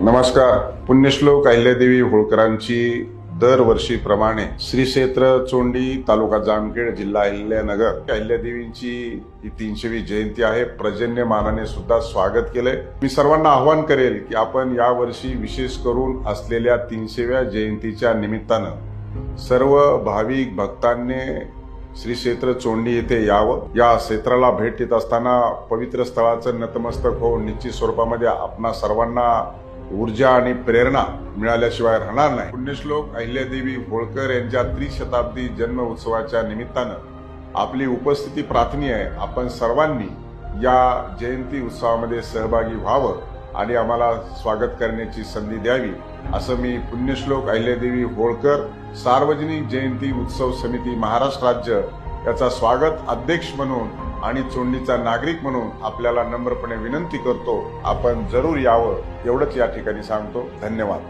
नमस्कार. पुण्यश्लोक अहिल्यादेवी होळकरांची दरवर्षीप्रमाणे श्री क्षेत्र चोंडी तालुका जामखेड जिल्हा अहिल्यानगर. अहिल्यादेवींची ही तीनशेवी जयंती आहे. प्रजन्यमानाने सुद्धा स्वागत केलंय. मी सर्वांना आव्हान करेल की आपण यावर्षी विशेष करून असलेल्या तीनशेव्या जयंतीच्या निमित्तानं सर्व भाविक भक्तांनी श्री क्षेत्र चोंडी येथे यावं. या क्षेत्राला भेट देत असताना पवित्र स्थळाचं नतमस्तक होऊन निश्चित स्वरूपामध्ये आपणा सर्वांना ऊर्जा आणि प्रेरणा मिळाल्याशिवाय राहणार नाही. पुण्यश्लोक अहिल्यादेवी होळकर यांच्या त्रिशताब्दी जन्म उत्सवाच्या निमित्तानं आपली उपस्थिती प्रार्थनीय आहे. आपण सर्वांनी या जयंती उत्सवामध्ये सहभागी व्हावं आणि आम्हाला स्वागत करण्याची संधी द्यावी असं मी पुण्यश्लोक अहिल्यादेवी होळकर सार्वजनिक जयंती उत्सव समिती महाराष्ट्र राज्य याचा स्वागत अध्यक्ष म्हणून आणि चोंडीचा नागरिक म्हणून आपल्याला नम्रपणे विनंती करतो आपण जरूर यावं एवढंच या ठिकाणी सांगतो. धन्यवाद.